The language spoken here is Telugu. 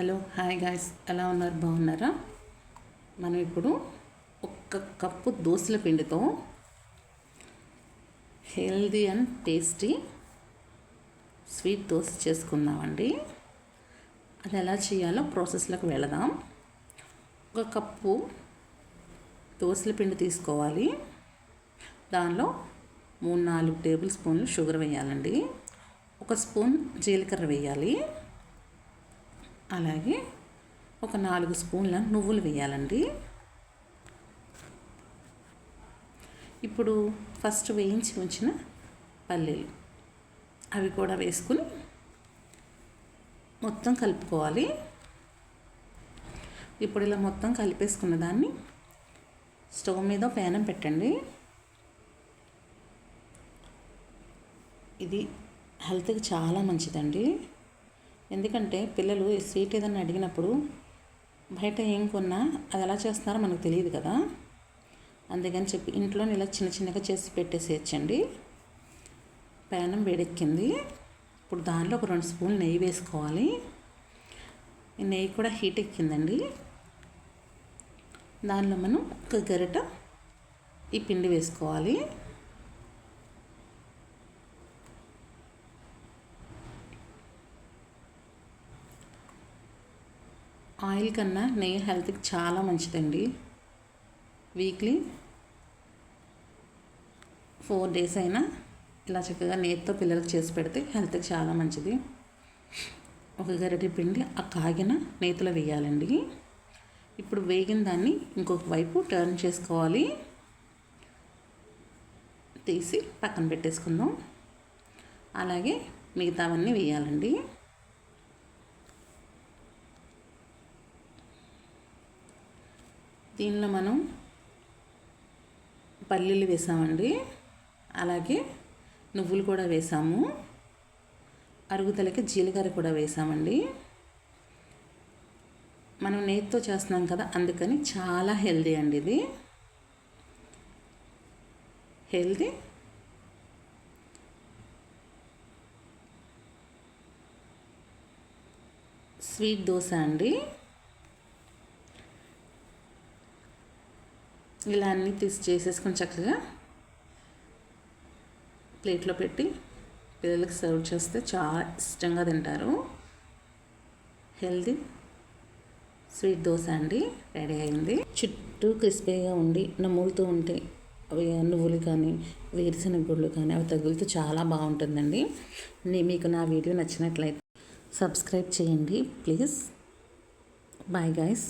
Hello hi guys. ఎలా ఉన్నారు? బాగున్నారా? మనం ఇప్పుడు ఒక్క కప్పు దోశల పిండితో healthy and tasty sweet dosa చేసుకుందామండి. అది ఎలా చేయాలో ప్రాసెస్లోకి వెళదాం. ఒక కప్పు దోశల పిండి తీసుకోవాలి. దానిలో మూడు నాలుగు టేబుల్ స్పూన్లు షుగర్ వేయాలండి. ఒక స్పూన్ జీలకర్ర వేయాలి. అలాగే ఒక నాలుగు స్పూన్ల నువ్వులు వేయాలండి. ఇప్పుడు ఫస్ట్ వేయించి ఉంచిన పల్లీలు అవి కూడా వేసుకుని మొత్తం కలుపుకోవాలి. ఇప్పుడు ఇలా మొత్తం కలిపేసుకున్న దాన్ని స్టవ్ మీద పేనం పెట్టండి. ఇది హెల్త్కి చాలా మంచిదండి. ఎందుకంటే పిల్లలు స్వీట్ ఏదైనా అడిగినప్పుడు బయట ఏం కొన్నా అది ఎలా చేస్తున్నారో మనకు తెలియదు కదా. అందుకని చెప్పి ఇంట్లోనే ఇలా చిన్న చిన్నగా చేసి పెట్టేసేయచ్చండి. పేనం వేడెక్కింది. ఇప్పుడు దానిలో ఒక రెండు స్పూన్లు నెయ్యి వేసుకోవాలి. ఈ నెయ్యి కూడా హీట్ ఎక్కిందండి. దానిలో మనం ఒక గరిట ఈ పిండి వేసుకోవాలి. ఆయిల్ కన్నా నెయ్యి హెల్త్కి చాలా మంచిదండి. వీక్లీ ఫోర్ డేస్ అయినా ఇలా చక్కగా నెయ్యితో పిల్లలకు చేసి పెడితే హెల్త్కి చాలా మంచిది. ఒక గరిటె పిండి ఆ కాగిన నేతిలో వేయాలండి. ఇప్పుడు వేగిన దాన్ని ఇంకొక వైపు టర్న్ చేసుకోవాలి. తీసి పక్కన పెట్టేసుకుందాం. అలాగే మిగతావన్నీ వేయాలండి. దీనిలో మనం పల్లీలు వేసామండి. అలాగే నువ్వులు కూడా వేసాము. అరుగుదలకి జీలకర్ర కూడా వేసామండి. మనం నెయ్యితో చేస్తున్నాం కదా అందుకని చాలా హెల్దీ అండి ఇది. హెల్దీ. స్వీట్ దోశ అండి. ఇలా అన్నీ తీసి చేసేసుకొని చక్కగా ప్లేట్లో పెట్టి పిల్లలకి సర్వ్ చేస్తే చాలా ఇష్టంగా తింటారు. హెల్దీ స్వీట్ దోశ అండి రెడీ అయింది. చుట్టూ క్రిస్పీగా ఉండి నమ్ములుతూ ఉంటే అవి నువ్వులు కానీ వేరుశనగ గుళ్ళు కానీ అవి తగులుతూ చాలా బాగుంటుందండి. మీకు నా వీడియో నచ్చినట్లయితే సబ్స్క్రైబ్ చేయండి. Please bye guys